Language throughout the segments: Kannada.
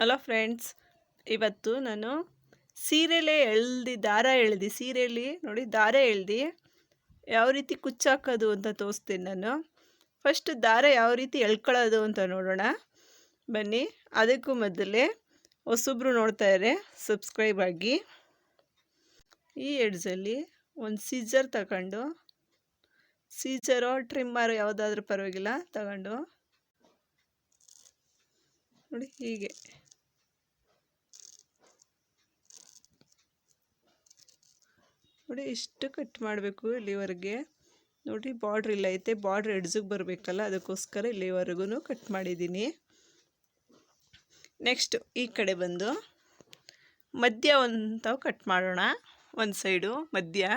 ಹಲೋ ಫ್ರೆಂಡ್ಸ್, ಇವತ್ತು ನಾನು ಸೀರೆಲೇ ಎಳ್ದು, ದಾರ ಎಳ್ದು ಸೀರೆಯಲ್ಲಿ ನೋಡಿ ದಾರ ಎಳ್ದು ಯಾವ ರೀತಿ ಕುಚ್ಚಾಕೋದು ಅಂತ ತೋರಿಸ್ತೀನಿ ನಾನು. ಫಸ್ಟ್ ದಾರ ಯಾವ ರೀತಿ ಎಳ್ಕೊಳ್ಳೋದು ಅಂತ ನೋಡೋಣ. ಬನ್ನಿ, ಅದಕ್ಕೂ ಮೊದಲೇ ಹೊಸಬ್ರು ನೋಡ್ತಾ ಇದ್ರೆ ಸಬ್ಸ್ಕ್ರೈಬ್ ಆಗಿ. ಈ ಎಡ್ಜಲ್ಲಿ ಒಂದು ಸೀಜರ್ ತಗೊಂಡು ಸೀಜರೋ ಟ್ರಿಮ್ಮರು ಯಾವುದಾದ್ರೂ ಪರವಾಗಿಲ್ಲ, ತಗೊಂಡು. ನೋಡಿ ಹೀಗೆ. ನೋಡಿ ಇಷ್ಟು ಕಟ್ ಮಾಡಬೇಕು ಇಲ್ಲಿವರೆಗೆ. ನೋಡಿ ಬಾರ್ಡ್ರ್ ಇಲ್ಲ, ಐತೆ ಬಾರ್ಡ್ರ್ ಎಡ್ಜಿಗೆ ಬರಬೇಕಲ್ಲ, ಅದಕ್ಕೋಸ್ಕರ ಇಲ್ಲಿವರೆಗೂ ಕಟ್ ಮಾಡಿದ್ದೀನಿ. ನೆಕ್ಸ್ಟ್ ಈ ಕಡೆ ಬಂದು ಮಧ್ಯ ಒಂದು ಕಟ್ ಮಾಡೋಣ, ಒಂದು ಸೈಡು ಮಧ್ಯ.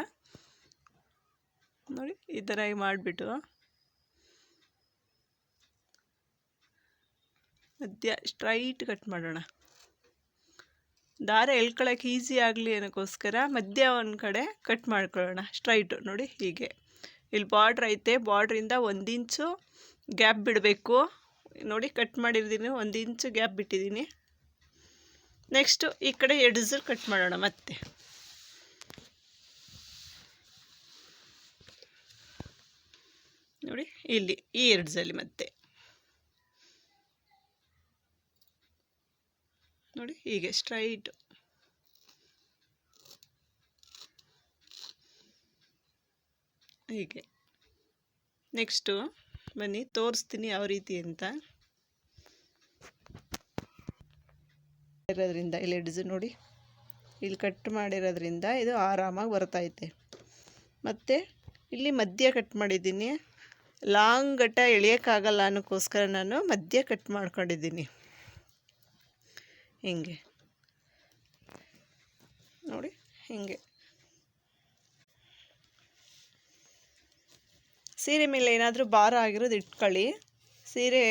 ನೋಡಿ, ಈ ಥರ ಮಾಡಿಬಿಟ್ಟು. ಮಧ್ಯ ಸ್ಟ್ರೈಟ್ ಕಟ್ ಮಾಡೋಣ. ದಾರ ಎಳ್ಕೊಳಕ್ಕೆ ಈಸಿ ಆಗಲಿ ಅನ್ನೋಕ್ಕೋಸ್ಕರ ಮಧ್ಯ ಒಂದು ಕಡೆ ಕಟ್ ಮಾಡ್ಕೊಳ್ಳೋಣ ಸ್ಟ್ರೈಟು ನೋಡಿ ಹೀಗೆ. ಇಲ್ಲಿ ಬಾರ್ಡ್ರ್ ಐತೆ ಬಾರ್ಡ್ರಿಂದ ಒಂದು ಇಂಚು ಗ್ಯಾಪ್ ಬಿಡಬೇಕು. ನೋಡಿ ಕಟ್ ಮಾಡಿರ್ತೀನಿ, ಒಂದು ಇಂಚು ಗ್ಯಾಪ್ ಬಿಟ್ಟಿದ್ದೀನಿ. ನೆಕ್ಸ್ಟು ಈ ಕಡೆ ಎಡ್ಜರ್ ಕಟ್ ಮಾಡೋಣ ಮತ್ತೆ. ನೋಡಿ ಇಲ್ಲಿ, ಈ ಎರಡ್ಸಲ್ಲಿ ಮತ್ತೆ. ನೋಡಿ, ಹೀಗೆ ಸ್ಟ್ರೈಟ್ ಹೀಗೆ. ನೆಕ್ಸ್ಟು ಬನ್ನಿ, ತೋರಿಸ್ತೀನಿ ಯಾವ ರೀತಿ ಅಂತ. ಇರೋದ್ರಿಂದ ಇಲ್ಲಿ ಡಿಸೈನ್ ನೋಡಿ. ಇಲ್ಲಿ ಕಟ್ ಮಾಡಿರೋದ್ರಿಂದ ಇದು ಆರಾಮಾಗಿ ಬರ್ತೈತೆ. ಮತ್ತು ಇಲ್ಲಿ ಮಧ್ಯ ಕಟ್ ಮಾಡಿದ್ದೀನಿ. ಲಾಂಗ್ ಗಟ್ಟ ಎಳೆಯೋಕ್ಕಾಗಲ್ಲ ಅನ್ನೋಕ್ಕೋಸ್ಕರ ನಾನು ಮಧ್ಯ ಕಟ್ ಮಾಡ್ಕೊಂಡಿದ್ದೀನಿ. ಹಿಂಗೆ. ನೋಡಿ, ಹಿಂಗೆ. ಸೀರೆ ಮೇಲೆ ಏನಾದರೂ ಭಾರ ಆಗಿರೋದು ಇಟ್ಕೊಳ್ಳಿ. ಸೀರೆ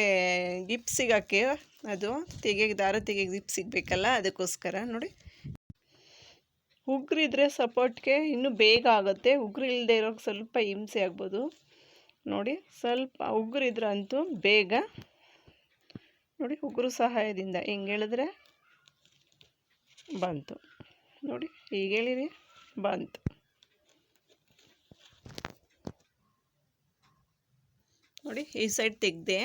ಗಿಪ್ಸ್ ಸಿಗೋಕ್ಕೆ ಅದು ತೆಗೆಗೆ, ದಾರ ತೆಗೆಗೆ ಗಿಪ್ ಸಿಗಬೇಕಲ್ಲ, ಅದಕ್ಕೋಸ್ಕರ ನೋಡಿ. ಉಗ್ರಿದ್ರೆ ಸಪೋರ್ಟ್ಗೆ ಇನ್ನೂ ಬೇಗ ಆಗುತ್ತೆ. ಉಗ್ರು ಇಲ್ಲದೆ ಇರೋಕ್ಕೆ ಸ್ವಲ್ಪ ಹಿಂಸೆ ಆಗ್ಬೋದು. ನೋಡಿ, ಸ್ವಲ್ಪ ಉಗ್ರಿದ್ರಂತೂ ಬೇಗ ನೋಡಿ, ಉಗ್ರು ಸಹಾಯದಿಂದ. ಹೆಂಗೆ ಹೇಳಿದ್ರೆ ಬಂತು. ನೋಡಿ, ಈಗ ಹೇಳಿರಿ, ಬಂತು. ನೋಡಿ, ಈ ಸೈಡ್ ತೆಗ್ದೆ,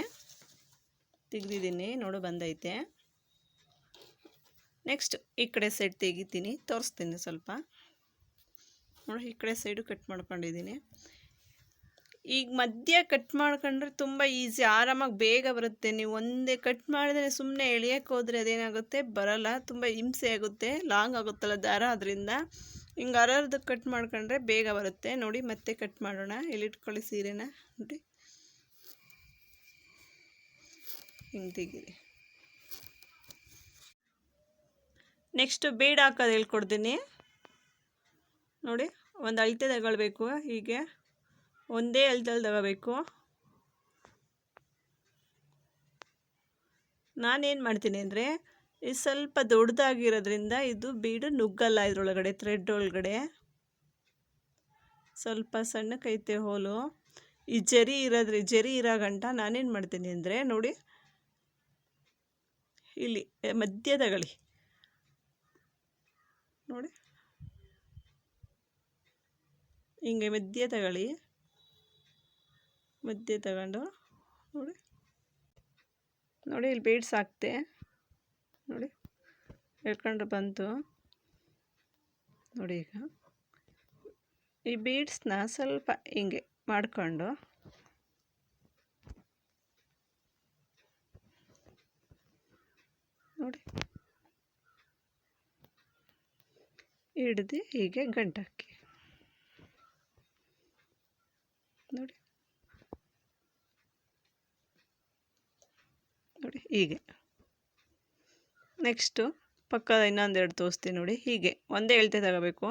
ತೆಗ್ದಿದ್ದೀನಿ, ನೋಡು, ಬಂದೈತೆ. ನೆಕ್ಸ್ಟ್ ಈ ಕಡೆ ಸೈಡ್ ತೆಗಿತೀನಿ, ತೋರಿಸ್ತೀನಿ ಸ್ವಲ್ಪ. ನೋಡಿ, ಈ ಕಡೆ ಸೈಡು ಕಟ್ ಮಾಡ್ಕೊಂಡಿದ್ದೀನಿ. ಈಗ ಮಧ್ಯ ಕಟ್ ಮಾಡ್ಕೊಂಡ್ರೆ ತುಂಬ ಈಸಿ ಆರಾಮಾಗಿ ಬೇಗ ಬರುತ್ತೆ. ನೀವು ಒಂದೇ ಕಟ್ ಮಾಡಿದ್ರೆ ಸುಮ್ಮನೆ ಎಳಿಯೋಕ್ಕೆ ಹೋದರೆ ಅದೇನಾಗುತ್ತೆ? ಬರಲ್ಲ, ತುಂಬ ಹಿಂಸೆ ಆಗುತ್ತೆ ಲಾಂಗ್ ಆಗುತ್ತಲ್ಲ ದಾರ ಅದರಿಂದ. ಹಿಂಗೆ ಅರರ್ದು ಕಟ್ ಮಾಡ್ಕೊಂಡ್ರೆ ಬೇಗ ಬರುತ್ತೆ. ನೋಡಿ, ಮತ್ತೆ ಕಟ್ ಮಾಡೋಣ. ಎಲ್ಲಿಟ್ಕೊಳ್ಳಿ ಸೀರೆನ. ನೋಡಿ. ಹಿಂಗೆ ತೆಗೀರಿ. ನೆಕ್ಸ್ಟು ಬೇಡ ಹಾಕೋದು ಹೇಳ್ಕೊಡ್ತೀನಿ. ನೋಡಿ, ಒಂದು ಅಳತೆ ತಗೊಳ್ಬೇಕು ಹೀಗೆ. ಒಂದೇ ಅಳತೆಯಲ್ಲಿ ತಗೋಬೇಕು. ನಾನೇನು ಮಾಡ್ತೀನಿ ಅಂದರೆ ಇದು ಸ್ವಲ್ಪ ದೊಡ್ಡದಾಗಿರೋದ್ರಿಂದ ಇದು ಬೀಡು ನುಗ್ಗಲ್ಲ ಇದರೊಳಗಡೆ ಥ್ರೆಡ್ ಒಳಗಡೆ. ಸ್ವಲ್ಪ ಸಣ್ಣ ಕೈತೆ ಹೋಲು. ಈ ಜರಿ ಇರೋದ್ರೆ, ಜರಿ ಇರೋ ಗಂಟ ನಾನೇನು ಮಾಡ್ತೀನಿ ಅಂದರೆ, ನೋಡಿ. ಇಲ್ಲಿ ಮಧ್ಯ ತಗೊಳ್ಳಿ. ನೋಡಿ. ಹಿಂಗೆ ಮಧ್ಯ ತಗೊಳ್ಳಿ. ಮಧ್ಯೆ ತಗೊಂಡು ನೋಡಿ. ನೋಡಿ, ಇಲ್ಲಿ ಬೀಡ್ಸ್ ಹಾಕ್ತೆ. ನೋಡಿ ಎಳ್ಕೊಂಡ್ರೆ ಬಂತು. ನೋಡಿ ಈಗ. ಈ ಬೀಡ್ಸ್ನ ಸ್ವಲ್ಪ ಹಿಂಗೆ ಮಾಡಿಕೊಂಡು ನೋಡಿ. ಹಿಡ್ದು ಹೀಗೆ ಗಂಟಾಕಿ ನೋಡಿ ನೋಡಿ ಹೀಗೆ. ನೆಕ್ಸ್ಟು ಪಕ್ಕದ ಇನ್ನೊಂದೆರಡು ತೋರಿಸ್ತೀನಿ ನೋಡಿ. ಹೀಗೆ. ಒಂದೇ ಎಳ್ತೆ ತಗೋಬೇಕು.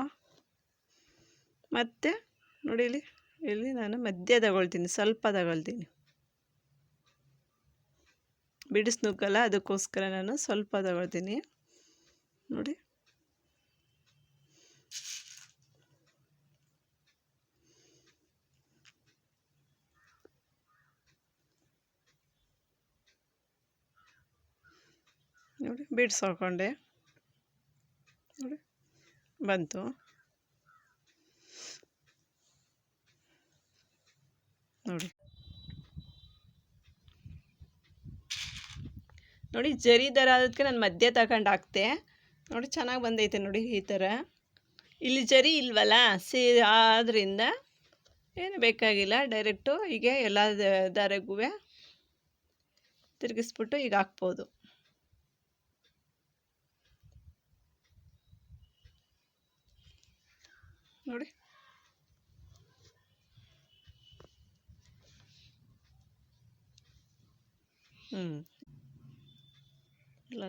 ಮತ್ತು ನೋಡಿ ಇಲ್ಲಿ ಇಲ್ಲಿ ನಾನು ಮಧ್ಯ ತಗೊಳ್ತೀನಿ, ಸ್ವಲ್ಪ ತಗೊಳ್ತೀನಿ. ಬಿಡಿಸ್ನುಕ್ಕಲ್ಲ ಅದಕ್ಕೋಸ್ಕರ ನಾನು ಸ್ವಲ್ಪ ತಗೊಳ್ತೀನಿ. ನೋಡಿ. ನೋಡಿ, ಬೀಡ್ಸ್ ಹಾಕೊಂಡೆ ನೋಡಿ, ಬಂತು. ನೋಡಿ. ನೋಡಿ, ಜರಿ ದರ ಅದಕ್ಕೆ ನಾನು ಮಧ್ಯ ತಗೊಂಡು ಹಾಕ್ತೆ. ನೋಡಿ, ಚೆನ್ನಾಗಿ ಬಂದೈತೆ ನೋಡಿ ಈ ಥರ ಇಲ್ಲಿ ಜರಿ ಇಲ್ವಲ್ಲ, ಸೀ ಆದ್ದರಿಂದ ಏನು ಬೇಕಾಗಿಲ್ಲ, ಡೈರೆಕ್ಟು ಹೀಗೆ ಎಲ್ಲ ದಾರೆಗೂ ತಿರುಗಿಸ್ಬಿಟ್ಟು ಈಗ ಹಾಕ್ಬೋದು. ನೋಡಿ. ಹ್ಞೂ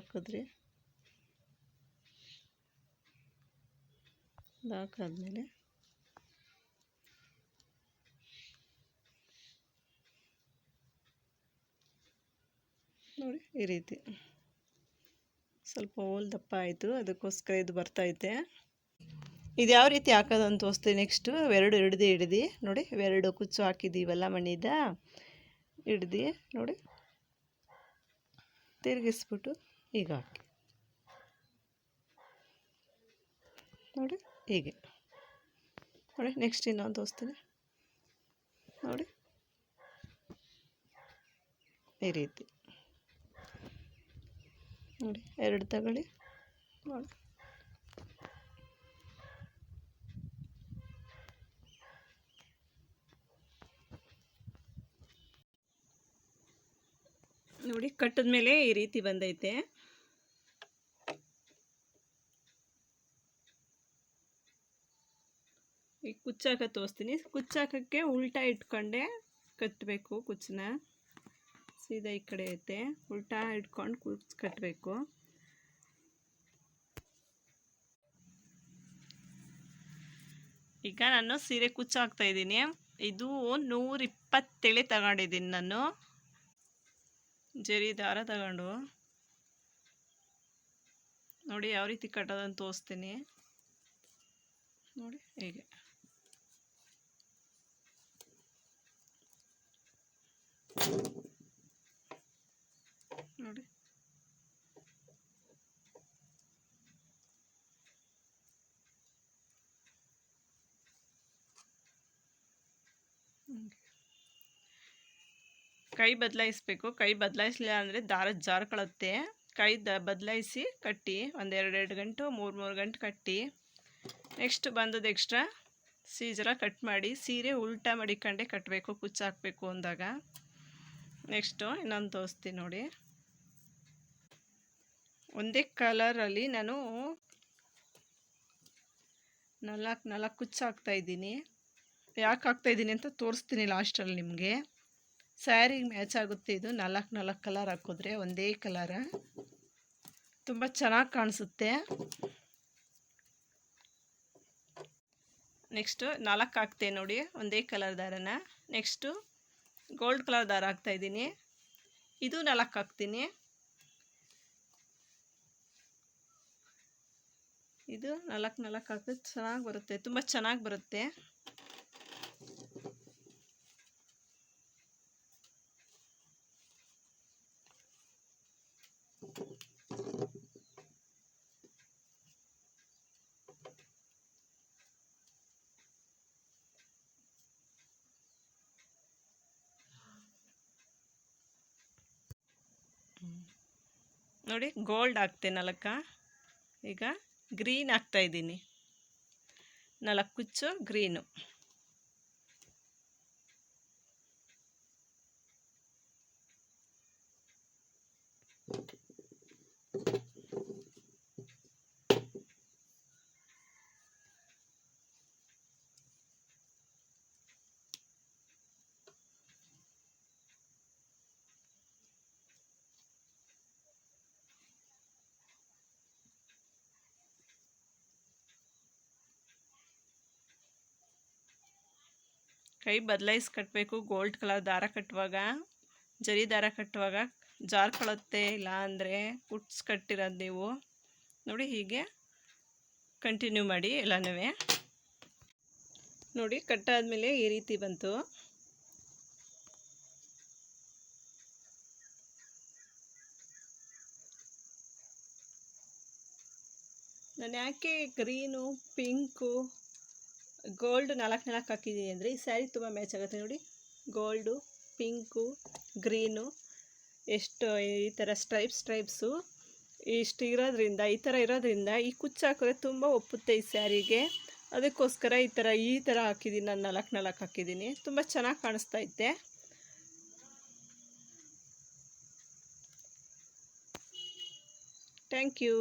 ಹಾಕಿದ್ರಿ? ಹಾಕಾದ್ಮೇಲೆ? ನೋಡಿ ಈ ರೀತಿ. ಸ್ವಲ್ಪ ಹೋಲ್ ದಪ್ಪ ಆಯಿತು ಅದಕ್ಕೋಸ್ಕರ ಇದು ಬರ್ತೈತೆ ಇದು ಯಾವ ರೀತಿ ಹಾಕೋದು ಅಂತ ತೋರಿಸ್ತೀನಿ. ನೆಕ್ಸ್ಟು ಎರಡು ಹಿಡ್ದು ಹಿಡ್ದು, ನೋಡಿ, ಎರಡು ಕುಚ್ಚು ಹಾಕಿದ್ದೀವಲ್ಲ ಮಣ್ಣಿದ. ಹಿಡ್ದು ನೋಡಿ, ತಿರುಗಿಸ್ಬಿಟ್ಟು ಈಗ ಹಾಕಿ. ನೋಡಿ, ಹೀಗೆ. ನೋಡಿ, ನೆಕ್ಸ್ಟ್ ಇನ್ನೊಂದು ತೋರಿಸ್ತೀನಿ. ನೋಡಿ, ಈ ರೀತಿ. ನೋಡಿ, ಎರಡು ತಗೊಳ್ಳಿ. ನೋಡಿ. ನೋಡಿ, ಕಟ್ಟಿದ ಮೇಲೆ ಈ ರೀತಿ ಬಂದೈತೆ. ಈಗ ಕುಚ್ಚಾಕ ತೋರಿಸ್ತೀನಿ. ಕುಚ್ಚಾಕಕ್ಕೆ ಉಲ್ಟಾ ಇಟ್ಕೊಂಡೆ ಕಟ್ಟಬೇಕು ಕುಚ್ಚನ್ನ. ಸೀದಾ ಈ ಕಡೆ ಐತೆ. ಉಲ್ಟಾ ಇಟ್ಕೊಂಡು ಕುಚ್ ಕಟ್ಟಬೇಕು ಈಗ ನಾನು ಸೀರೆ ಕುಚ್ಚು ಹಾಕ್ತಾ ಇದ್ದೀನಿ. ಇದು ನೂರಿಪ್ಪತ್ತೇಳೆ ತಗೊಂಡಿದ್ದೀನಿ ನಾನು. ಜರಿ ದಾರ ತಗೊಂಡು ನೋಡಿ ಯಾವ ರೀತಿ ಕಟ್ಟೋದಂತ ತೋರಿಸ್ತೀನಿ. ನೋಡಿ ಹೀಗೆ. ನೋಡಿ. ಕೈ ಬದಲಾಯಿಸ್ಬೇಕು. ಕೈ ಬದಲಾಯಿಸಲಿಲ್ಲ ಅಂದರೆ ದಾರ ಜಾರ್ಕೊಳತ್ತೆ. ಕೈ ದ ಬದಲಾಯಿಸಿ ಕಟ್ಟಿ, ಒಂದೆರಡೆರಡು ಗಂಟು ಮೂರು ಮೂರು ಗಂಟೆ ಕಟ್ಟಿ. ನೆಕ್ಸ್ಟ್ ಬಂದದ್ದು ಎಕ್ಸ್ಟ್ರಾ ಸೀಜರ ಕಟ್ ಮಾಡಿ, ಸೀರೆ ಉಲ್ಟಾ ಮಡಿಕೊಂಡೆ ಕಟ್ಟಬೇಕು ಕುಚ್ಚು ಹಾಕಬೇಕು ಅಂದಾಗ. ನೆಕ್ಸ್ಟು ಇನ್ನೊಂದು ತೋರಿಸ್ತೀನಿ ನೋಡಿ. ಒಂದೇ ಕಲರಲ್ಲಿ ನಾನು ನಾಲ್ಕು ನಾಲ್ಕು ಕುಚ್ಚು ಹಾಕ್ತಾಯಿದ್ದೀನಿ ಯಾಕೆ ಹಾಕ್ತಾಯಿದ್ದೀನಿ ಅಂತ ತೋರಿಸ್ತೀನಿ ಲಾಸ್ಟಲ್ಲಿ ನಿಮಗೆ. ಸ್ಯಾರಿಗೆ ಮ್ಯಾಚ್ ಆಗುತ್ತೆ ಇದು. ನಾಲ್ಕು ನಾಲ್ಕು ಕಲರ್ ಹಾಕಿದ್ರೆ ಒಂದೇ ಕಲರ. ತುಂಬ ಚೆನ್ನಾಗಿ ಕಾಣಿಸುತ್ತೆ. ನೆಕ್ಸ್ಟು ನಾಲ್ಕು ಹಾಕ್ತೆ ನೋಡಿ, ಒಂದೇ ಕಲರ್ ದಾರನ. ನೆಕ್ಸ್ಟು ಗೋಲ್ಡ್ ಕಲರ್ ದಾರ ಹಾಕ್ತಾಯಿದ್ದೀನಿ ಇದು ನಾಲ್ಕು ಹಾಕ್ತೀನಿ. ಇದು ನಾಲ್ಕು ನಾಲ್ಕು ಹಾಕಿದ್ರೆ ಚೆನ್ನಾಗಿ ಬರುತ್ತೆ. ತುಂಬ ಚೆನ್ನಾಗಿ ಬರುತ್ತೆ. ನೋಡಿ ಗೋಲ್ಡ್ ಹಾಕ್ತೆ ನಾಲ್ಕ. ಈಗ ಗ್ರೀನ್ ಹಾಕ್ತಾಯಿದ್ದೀನಿ ನಾಲ್ಕು ಕುಚ್ಚು ಗ್ರೀನು ಕೈ ಬದಲಾಯಿಸಿ ಕಟ್ಟಬೇಕು ಗೋಲ್ಡ್ ಕಲರ್ ದಾರ ಕಟ್ಟುವಾಗ, ಜರಿ ದಾರ ಕಟ್ಟುವಾಗ ಜಾರ್ಕೊಳ್ಳುತ್ತೆ ಇಲ್ಲ ಅಂದರೆ ಪುಟ್ಸ್ ಕಟ್ಟಿರೋದು ನೀವು. ನೋಡಿ ಹೀಗೆ ಕಂಟಿನ್ಯೂ ಮಾಡಿ ಎಲ್ಲನೂ ನೋಡಿ ಕಟ್ಟಾದಮೇಲೆ ಈ ರೀತಿ ಬಂತು. ನಾನು ಯಾಕೆ ಗ್ರೀನು, ಪಿಂಕು ಗೋಲ್ಡ್ ನಾಲ್ಕು ನಾಲ್ಕು ಹಾಕಿದ್ದೀನಿ ಅಂದರೆ ಈ ಸ್ಯಾರಿ ತುಂಬ ಮ್ಯಾಚ್ ಆಗುತ್ತೆ ನೋಡಿ. ಗೋಲ್ಡು, ಪಿಂಕು, ಗ್ರೀನು, ಎಷ್ಟು ಈ ಥರ ಸ್ಟ್ರೈಪ್ಸ್, ಸ್ಟ್ರೈಪ್ಸು ಇಷ್ಟು ಇರೋದ್ರಿಂದ, ಈ ಥರ ಇರೋದ್ರಿಂದ ಈ ಕುಚ್ಚು ಹಾಕಿದ್ರೆ ತುಂಬ ಒಪ್ಪುತ್ತೆ ಈ ಸ್ಯಾರಿಗೆ. ಅದಕ್ಕೋಸ್ಕರ ಈ ಥರ ಈ ಥರ ಹಾಕಿದ್ದೀನಿ, ನಾನು ನಾಲ್ಕು ನಾಲ್ಕು ಹಾಕಿದ್ದೀನಿ. ತುಂಬ ಚೆನ್ನಾಗಿ ಕಾಣಿಸ್ತಾ ಥ್ಯಾಂಕ್ ಯು.